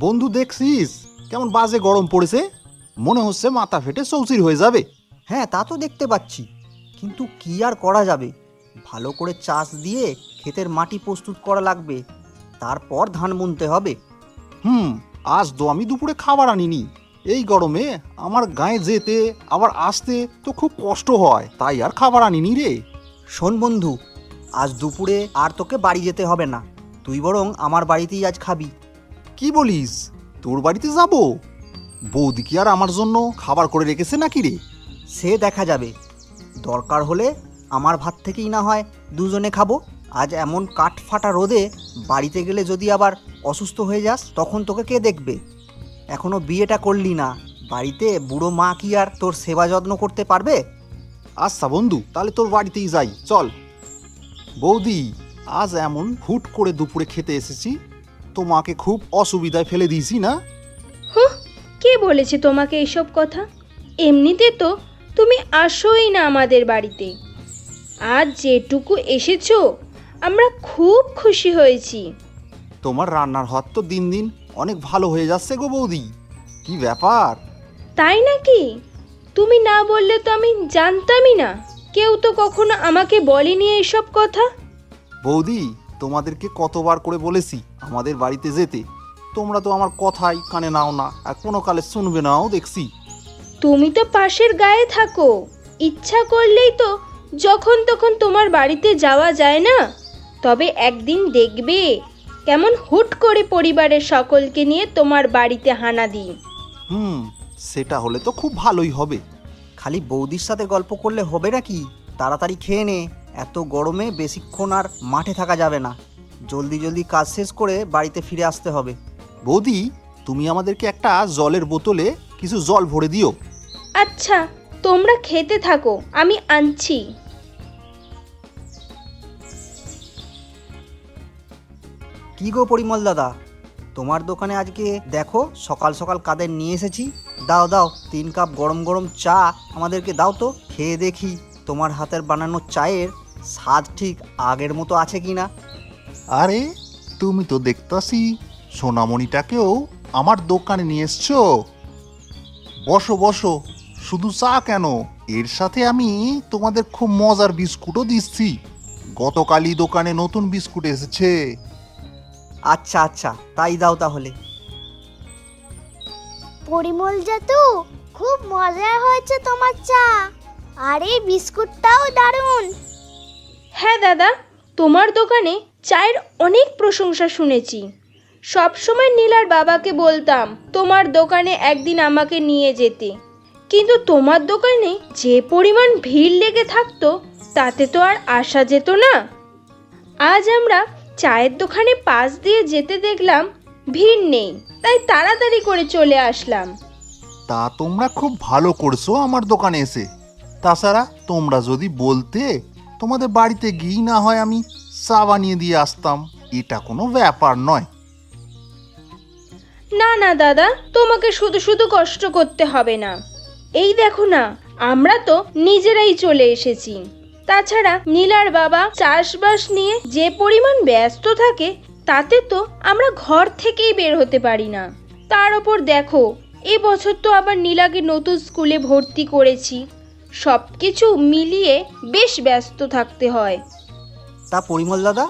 বন্ধু দেখছিস? কেমন বাজে গরম পড়েছে? মনে হচ্ছে মাথা ফেটে চৌচির হয়ে যাবে। হ্যাঁ তা তো দেখতে পাচ্ছি। কিন্তু কি আর করা যাবে? ভালো করে চাষ দিয়ে ক্ষেতের মাটি প্রস্তুত করা লাগবে। তারপর ধান বুনতে হবে। হুম আজ তো আমি দুপুরে খাবার আনিনি। এই গরমে আমার গায়ে যেতে আবার আসতে তো খুব কষ্ট হয়। তাই আর খাবার আনিনি রে। শোন বন্ধু আজ দুপুরে আর তোকে বাড়ি যেতে হবে না। তুই বরং আমার বাড়িতেই আজ খাবি। কি বলিস? তোর বাড়িতে যাব? বৌদি কি আর আমার জন্য খাবার করে রেখেছে নাকি রে? সে দেখা যাবে। দরকার হলে আমার ভাত থেকেই না হয় দুজনে খাব। আজ এমন কাঠ ফাটা রোদে বাড়িতে গেলে যদি আবার অসুস্থ হয়ে যাস, তখন তোকে কে দেখবে? এখনও বিয়েটা করলি না। বাড়িতে বুড়ো মা কি আর তোর সেবা যত্ন করতে পারবে? আচ্ছা বন্ধু, তাহলে তোর বাড়িতেই যাই। চল। বৌদি, আজ এমন হুট করে দুপুরে খেতে এসেছি তোমাকে খুব অসুবিধায় ফেলে দিয়েছি না? হুঁ কে বলেছে তোমাকে এসব কথা? এমনিতে তো তুমি আসোই না আমাদের বাড়িতে। আজ যেটুকু এসেছ আমরা খুব খুশি হয়েছি। তোমার রান্নার হাত তো দিন দিন অনেক ভালো হয়ে যাচ্ছে গো বৌদি। কি ব্যাপার? তাই নাকি? তুমি না বললে তো আমি জানতামই না। কেউ তো কখনো আমাকে বলেনি এসব কথা? বৌদি তোমাদেরকে কতবার করে বলেছি আমাদের বাড়িতে যেতে। তোমরা তো আমার কথাই কানে নাও না আর কোনো কালে শুনবে নাও দেখছি। তুমি তো পাশের গায়ে থাকো ইচ্ছা করলেই তো যখন তখন তোমার বাড়িতে যাওয়া যায় না। তবে একদিন দেখবে কেমন হুট করে পরিবারের সকলকে নিয়ে তোমার বাড়িতে হানা দিই। হুম সেটা হলে তো খুব ভালোই হবে। খালি বৌদির সাথে গল্প করলে হবে নাকি? তাড়াতাড়ি খেয়ে নে। এত গরমে বেশিক্ষণ আর মাঠে থাকা যাবে না। জলদি জলদি কাজ শেষ করে বাড়িতে ফিরে আসতে হবে। বৌদি তুমি আমাদেরকে একটা জলের বোতলে কিছু জল ভরে দিও। আচ্ছা তোমরা খেতে থাকো আমি আনছি। কি গো পরিমল দাদা তোমার দোকানে আজকে দেখো সকাল সকাল কাদের নিয়ে এসেছি। দাও দাও তিন কাপ গরম গরম চা আমাদেরকে দাও তো খেয়ে দেখি। তোমার হাতের বানানো চায়ের স্বাদ ঠিক আগের মতো আছে কি না? আরে তুমি তো দেখতাছি সোনামণিটাকেও আমার দোকানে নিয়ে এসছো। বসো বসো শুধু চা কেন? এর সাথে আমি তোমাদের খুব মজার বিস্কুটও দিচ্ছি। গতকালই দোকানে নতুন বিস্কুট এসেছে। আচ্ছা আচ্ছা তাই দাও তাহলে। পরিমল জাতু খুব মজা হয়েছে তোমার চা। আর এই বিস্কুটটাও দারুণ। হ্যাঁ দাদা, তোমার দোকানে চায়ের অনেক প্রশংসা শুনেছি। সব সময় নীলার বাবাকে বলতাম, তোমার দোকানে একদিন আমাকে নিয়ে যেতে। কিন্তু তোমার দোকানে যে পরিমাণ ভিড় লেগে থাকতো, তাতে তো আর আসা যেত না। আজ আমরা চায়ের দোকানে পাশ দিয়ে যেতে দেখলাম, ভিড় নেই, তাই তাড়াতাড়ি করে চলে আসলাম। তা তোমরা খুব ভালো করছ আমার দোকানে এসে। তাছাড়া তোমরা যদি বলতে তোমাদের বাড়িতে গিয়েই না হয় আমি চা বানিয়ে দিয়ে আসতাম। এটা কোনো ব্যাপার নয়। না না, দাদা, তোমাকে শুধু শুধু কষ্ট করতে হবে না। এই দেখো না, আমরা তো নিজেরাই চলে এসেছি। তাছাড়া নীলার বাবা চাষবাস নিয়ে যে পরিমাণ ব্যস্ত থাকে, তাতে তো আমরা ঘর থেকেই বের হতে পারি না। তার ওপর দেখো, এ বছর তো আবার নীলাকে নতুন স্কুলে ভর্তি করেছি। সব কিছু মিলিয়ে বেশ ব্যস্ত থাকতে হয়। তা পরিমল দাদা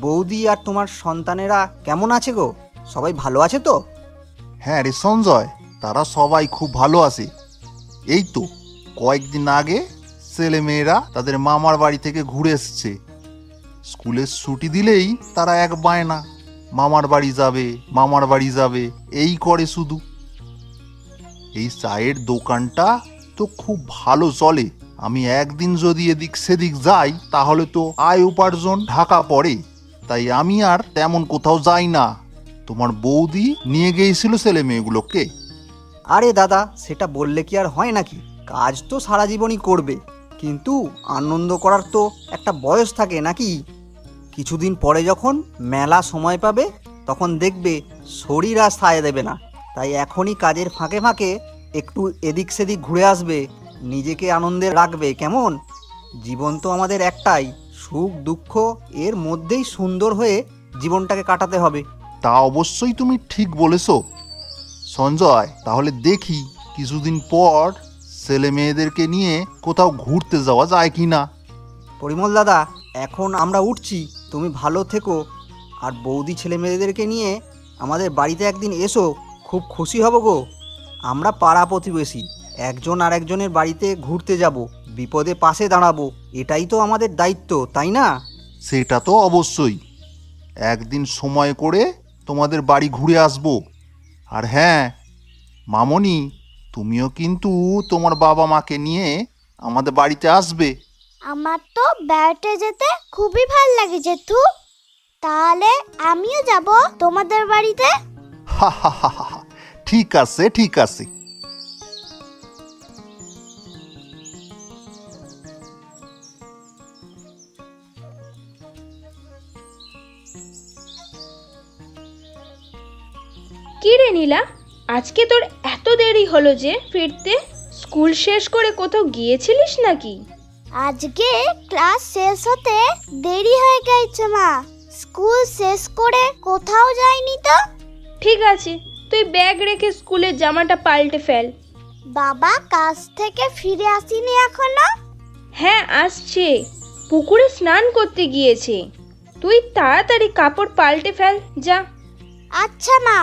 বৌদি আর তোমার সন্তানেরা কেমন আছে গো? সবাই ভালো আছে তো? হ্যাঁ রে সঞ্জয় তারা সবাই খুব ভালো আছে। এই তো কয়েকদিন আগে ছেলে মেয়েরা তাদের মামার বাড়ি থেকে ঘুরে এসছে। স্কুলের ছুটি দিলেই তারা এক বায়না মামার বাড়ি যাবে মামার বাড়ি যাবে এই করে শুধু। এই চায়ের দোকানটা খুব ভালো চলে। আমি একদিন যদি এদিক সেদিক যাই, তাহলে তো আয় উপার্জন ঢাকা পড়ে। তাই আমি আর তেমন কোথাও যাই না। তোমার বৌদি নিয়ে গিয়েছিল ছেলে মেয়েগুলোকে। আরে দাদা, সেটা বললে কি আর হয় নাকি? কাজ তো সারা জীবনই করবে। কিন্তু আনন্দ করার তো একটা বয়স থাকে নাকি? কিছুদিন পরে যখন মেলা সময় পাবে, তখন দেখবে শরীর আর সায় দেবে না। তাই এখনই কাজের ফাঁকে ফাঁকে একটু এদিক সেদিক ঘুরে আসবে নিজেকে আনন্দে রাখবে কেমন? জীবন তো আমাদের একটাই সুখ দুঃখ এর মধ্যেই সুন্দর হয়ে জীবনটাকে কাটাতে হবে। তা অবশ্যই তুমি ঠিক বলেছ। সঞ্জয় তাহলে দেখি কিছুদিন পর ছেলে মেয়েদেরকে নিয়ে কোথাও ঘুরতে যাওয়া যায় কি না পরিমল দাদা এখন আমরা উঠছি তুমি ভালো থেকো। আর বৌদি ছেলে মেয়েদেরকে নিয়ে আমাদের বাড়িতে একদিন এসো খুব খুশি হব গো। আমরা পাড়া প্রতিবেশী। একজন আর একজনের বাড়িতে ঘুরতে যাব বিপদে পাশে দাঁড়াবো এটাই তো আমাদের দায়িত্ব তাই না? সেটা তো অবশ্যই। একদিন সময় করে তোমাদের বাড়ি ঘুরে আসব। আর হ্যাঁ মামনি তুমিও কিন্তু তোমার বাবা মাকে নিয়ে আমাদের বাড়িতে আসবে। আমার তো বেড়াতে যেতে খুবই ভালো লাগে জেঠু। তাহলে আমিও যাব তোমাদের বাড়িতে। হা হা হা হা হা। ঠিক আছে ঠিক আছে। কি রে নীলা? আজকে তোর এত দেরি হলো যে ফিরতে? স্কুল শেষ করে কোথাও গিয়েছিলিস নাকি? আজকে ক্লাস শেষ হতে দেরি হয়ে গেছে মা। স্কুল শেষ করে কোথাও যাইনি তো? ঠিক আছে তুই ব্যাগ রেখে স্কুলের জামাটা পাল্টে ফেল। বাবা কাজ থেকে ফিরে আসিনি এখনও? হ্যাঁ আসছে। পুকুরে স্নান করতে গিয়েছে। তুই তাড়াতাড়ি কাপড় পাল্টে ফেল যা। আচ্ছা মা।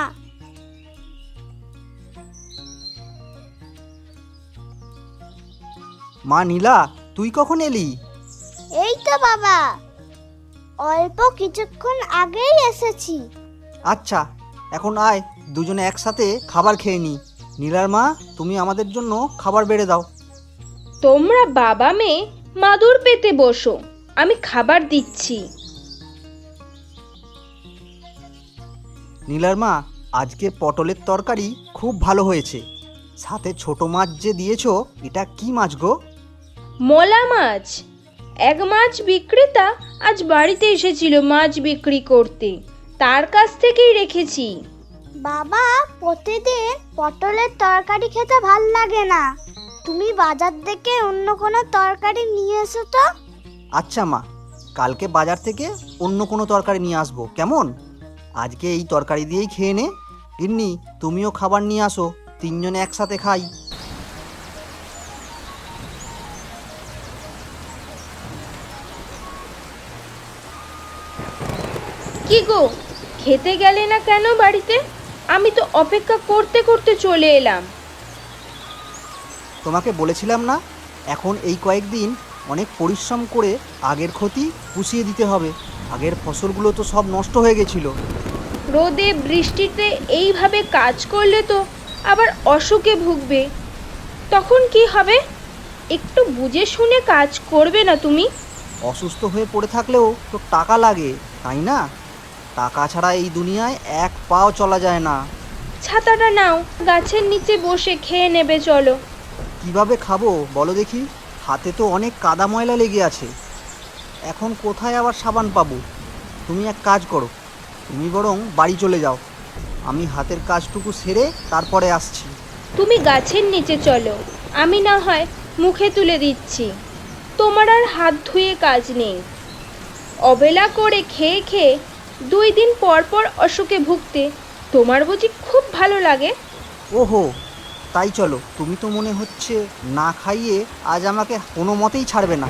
মা নীলা তুই কখন এলি? এই তো বাবা। অল্প কিছুক্ষণ আগেই এসেছি। আচ্ছা এখন আয়। দুজনে একসাথে খাবার খেয়ে নি নীলার মা তুমি আমাদের জন্য খাবার বেড়ে দাও। তোমরা বাবা মেয়ে মাদুর পেতে বসো। আমি খাবার দিচ্ছি। নীলার মা আজকে পটলের তরকারি খুব ভালো হয়েছে। সাথে ছোট মাছ যে দিয়েছ এটা কি মাছ গো? মলা মাছ। এক মাছ বিক্রেতা আজ বাড়িতে এসেছিল মাছ বিক্রি করতে। তার কাছ থেকেই রেখেছি। বাবা প্রতিদিন পটলের তরকারি খেতে ভালো লাগে না। তুমি বাজার থেকে অন্য কোনো তরকারি নিয়ে এসো তো। আচ্ছা মা কালকে বাজার থেকে অন্য কোনো তরকারি নিয়ে আসব কেমন? আজকে এই তরকারি দিয়েই খেয়ে নে। গিন্নি তুমিও খাবার নিয়ে আসো তিনজনে একসাথে খাই। কি গো খেতে গেলে না কেন বাড়িতে? আমি তো অপেক্ষা করতে করতে চলে এলাম। তোমাকে বলেছিলাম না এখন এই কয়েকদিন অনেক পরিশ্রম করে আগের ক্ষতি পুষিয়ে দিতে হবে। আগের ফসলগুলো তো সব নষ্ট হয়ে গেছিল। রোদে বৃষ্টিতে এইভাবে কাজ করলে তো আবার অসুখে ভুগবে। তখন কি হবে? একটু বুঝে শুনে কাজ করবে না তুমি? অসুস্থ হয়ে পড়ে থাকলেও তো টাকা লাগে তাই না? টাকা ছাড়া এই দুনিয়ায় এক পাও চলা যায় না। ছাতাটা নাও গাছের নিচে বসে খেয়ে নেবে চলো। কীভাবে খাব বলো দেখি? হাতে তো অনেক কাদা ময়লা লেগে আছে। এখন কোথায় আবার সাবান পাবো? তুমি এক কাজ করো তুমি বরং বাড়ি চলে যাও। আমি হাতের কাজটুকু সেরে তারপরে আসছি। তুমি গাছের নিচে চলো আমি না হয় মুখে তুলে দিচ্ছি। তোমার আর হাত ধুয়ে কাজ নেই। অবেলা করে খেয়ে খেয়ে দুই দিন পর পর অসুখে ভুগতে। তোমার বুঝি খুব ভালো লাগে। ওহো তাই চলো তুমি তো মনে হচ্ছে না খাইয়ে আজ আমাকে কোনো মতেই ছাড়বে না।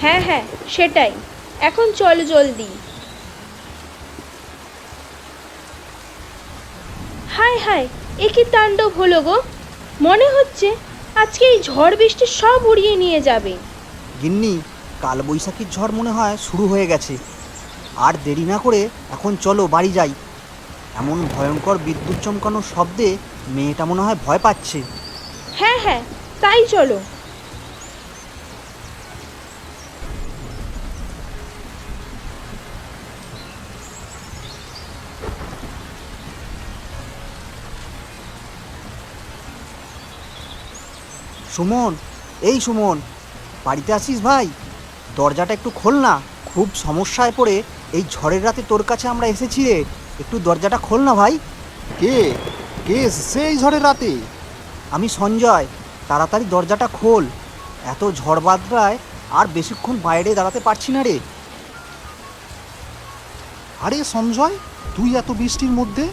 হ্যাঁ হ্যাঁ সেটাই। এখন চল জলদি। হায় হায় এ কি তাণ্ডব হলো গো? মনে হচ্ছে আজকে এই ঝড় বৃষ্টি সব উড়িয়ে নিয়ে যাবে। গিন্নি কালবৈশাখীর ঝড় মনে হয় শুরু হয়ে গেছে। আর দেরি না করে এখন চলো বাড়ি যাই। এমন ভয়ঙ্কর বিদ্যুৎ চমকানোর শব্দে মেয়েটা মনে হয় ভয় পাচ্ছে। হ্যাঁ হ্যাঁ তাই চলো। সুমন এই সুমন বাড়িতে আসিস ভাই? দরজাটা একটু খোল না খুব সমস্যায় পড়ে এই ঝড়ের রাতে তোর কাছে আমরা এসেছি রে। একটু দরজাটা খোল না ভাই। কে? কে সেই ঝড়ের রাতে? আমি সঞ্জয়। তাড়াতাড়ি দরজাটা খোল। এত ঝড় বাদরায় আর বেশিক্ষণ বাইরে দাঁড়াতে পারছি না রে। আরে সঞ্জয় তুই এত বৃষ্টির মধ্যে?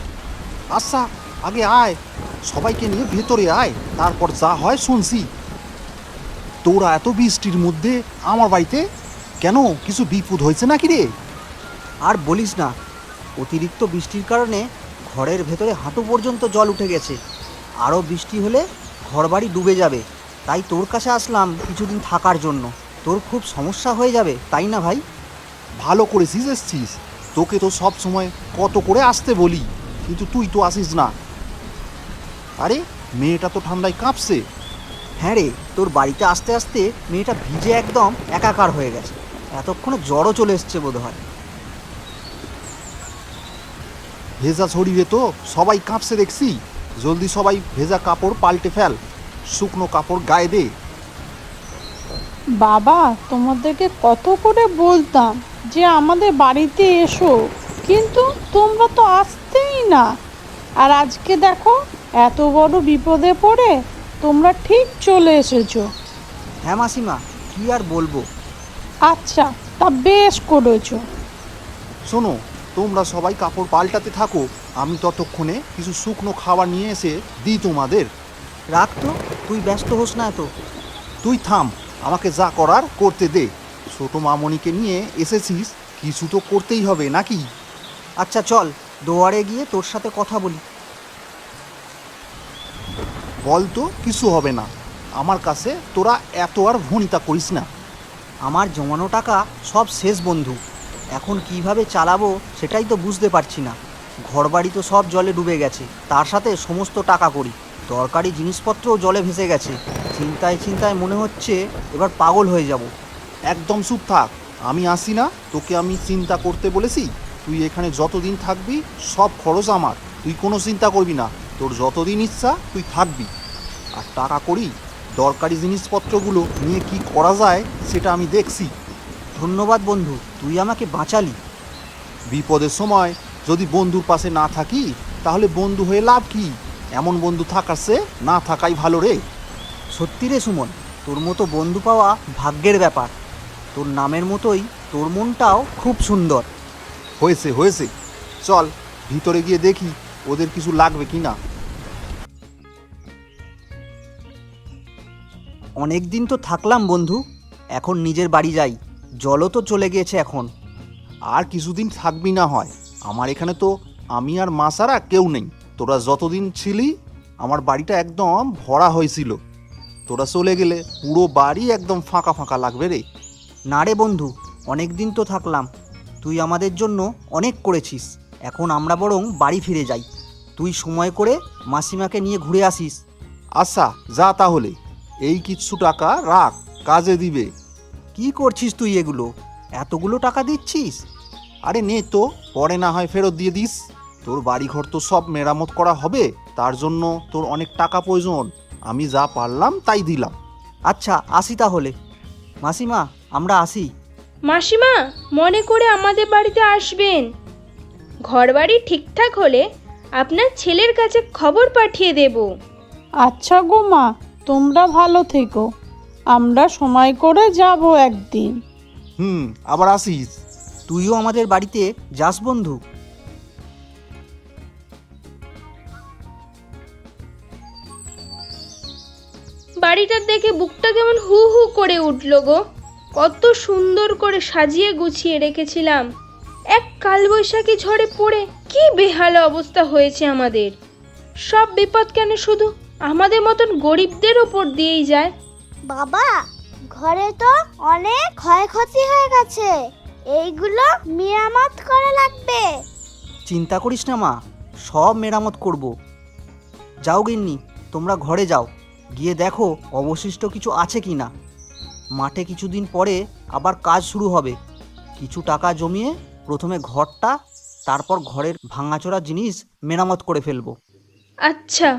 আচ্ছা আগে আয়। সবাইকে নিয়ে ভেতরে আয়। তারপর যা হয় শুনছি। তোরা এত বৃষ্টির মধ্যে আমার বাড়িতে? কেন? কিছু বিপদ হয়েছে নাকি রে? আর বলিস না অতিরিক্ত বৃষ্টির কারণে ঘরের ভেতরে হাঁটু পর্যন্ত জল উঠে গেছে। আরও বৃষ্টি হলে ঘরবাড়ি ডুবে যাবে। তাই তোর কাছে আসলাম কিছুদিন থাকার জন্য। তোর খুব সমস্যা হয়ে যাবে তাই না ভাই? ভালো করেছিস এসছিস তোকে তো সব সময় কত করে আসতে বলি কিন্তু তুই তো আসিস না। আরে মেয়েটা তো ঠান্ডায় কাঁপছে। হ্যাঁ রে তোর বাড়িতে আসতে আসতে মেয়েটা ভিজে একদম একাকার হয়ে গেছে। এতক্ষণে জ্বরও চলে এসছে বোধ হয় ভেজা ছড়িয়ে তো সবাই কাঁপছে দেখছি। জলদি সবাই ভেজা কাপড় পাল্টে ফেল শুকনো কাপড় গায়ে দে। বাবা তোমাদেরকে কত করে বলতাম যে আমাদের বাড়িতে এসো কিন্তু তোমরা তো আসতেই না। আর আজকে দেখো এত বড় বিপদে পড়ে তোমরা ঠিক চলে এসেছ। হ্যাঁ মাসিমা কি আর বলব? আচ্ছা তা বেশ করেছ। শোনো তোমরা সবাই কাপড় পাল্টাতে থাকো। আমি ততক্ষণে কিছু শুকনো খাবার নিয়ে এসে দিই তোমাদের। রাখ তো? তুই ব্যস্ত হোস না এত। তুই থাম আমাকে যা করার করতে দে। ছোট মামনিকে নিয়ে এসেছিস কিছু তো করতেই হবে নাকি? আচ্ছা চল দোয়ারে গিয়ে তোর সাথে কথা বলি। বল তো কিছু হবে না। আমার কাছে তোরা এত আর ভনিতা করিস না। আমার জমানো টাকা সব শেষ বন্ধু। এখন কীভাবে চালাবো সেটাই তো বুঝতে পারছি না। ঘরবাড়ি তো সব জলে ডুবে গেছে, তার সাথে সমস্ত টাকা করি। দরকারি জিনিসপত্রও জলে ভেসে গেছে। চিন্তায় চিন্তায় মনে হচ্ছে এবার পাগল হয়ে যাব। একদম চুপ থাক, আমি আসি না, তোকে আমি চিন্তা করতে বলেছি। তুই এখানে যতদিন থাকবি, সব খরচ আমার। তুই কোনো চিন্তা করবি না, তোর যতদিন ইচ্ছা তুই থাকবি। আর টাকা করি, দরকারি জিনিসপত্রগুলো নিয়ে কি করা যায়, সেটা আমি দেখছি। ধন্যবাদ বন্ধু তুই আমাকে বাঁচালি। বিপদের সময় যদি বন্ধুর পাশে না থাকি তাহলে বন্ধু হয়ে লাভ কি? এমন বন্ধু থাকার সে না থাকাই ভালো রে। সত্যি রে সুমন তোর মতো বন্ধু পাওয়া ভাগ্যের ব্যাপার। তোর নামের মতোই তোর মনটাও খুব সুন্দর। হয়েছে হয়েছে। চল ভিতরে গিয়ে দেখি ওদের কিছু লাগবে কি না। অনেক দিন তো থাকলাম বন্ধু এখন নিজের বাড়ি যাই। জলও তো চলে গিয়েছে এখন। আর কিছুদিন থাকবি না হয়। আমার এখানে তো আমি আর মা কেউ নেই। তোরা যতদিন ছিলি, আমার বাড়িটা একদম ভরা হয়েছিল। তোরা চলে গেলে পুরো বাড়ি একদম ফাঁকা ফাঁকা লাগবে রে। না রে বন্ধু অনেক দিন তো থাকলাম। তুই আমাদের জন্য অনেক করেছিস। এখন আমরা বরং বাড়ি ফিরে যাই। তুই সময় করে মাসিমাকে নিয়ে ঘুরে আসিস। আচ্ছা যা তাহলে। এই কিছু টাকা রাখ, কাজে দিবে। কি করছিস তুই এগুলো? এতগুলো টাকা দিচ্ছিস? আরে নে তো পরে না হয় ফেরত দিয়ে দিস। তোর বাড়িঘর তো সব মেরামত করা হবে তার জন্য তোর অনেক টাকা প্রয়োজন। আমি যা পারলাম তাই দিলাম। আচ্ছা আসি তাহলে। মাসিমা আমরা আসি। মাসিমা মনে করে আমাদের বাড়িতে আসবেন। ঘরবাড়ি ঠিকঠাক হলে আপনার ছেলের কাছে খবর পাঠিয়ে দেব। আচ্ছা গো মা তোমরা ভালো থেকো। আমরা সময় করে যাব একদিন। হুম আবার আসিস। তুইও আমাদের বাড়িতে যাস বন্ধু। বাড়িটা দেখে বুকটা কেমন হু হু করে উঠল গো। কত সুন্দর করে সাজিয়ে গুছিয়ে রেখেছিলাম। এক কালবৈশাখী ঝড়ে পড়ে কি বেহাল অবস্থা হয়েছে আমাদের। সব বিপদ কেন শুধু আমাদের মতন গরিবদের ওপর দিয়েই যায়? বাবা ঘরে তো অনেক ক্ষয়ক্ষতি হয়ে গেছে। এইগুলো মেরামত করা লাগবে। চিন্তা করিস না মা সব মেরামত করব। যাও গিন্নি তোমরা ঘরে যাও গিয়ে দেখো অবশিষ্ট কিছু আছে কি না মাঠে কিছুদিন পরে আবার কাজ শুরু হবে। কিছু টাকা জমিয়ে প্রথমে ঘরটা তারপর ঘরের ভাঙাচোরা জিনিস মেরামত করে ফেলব। আচ্ছা।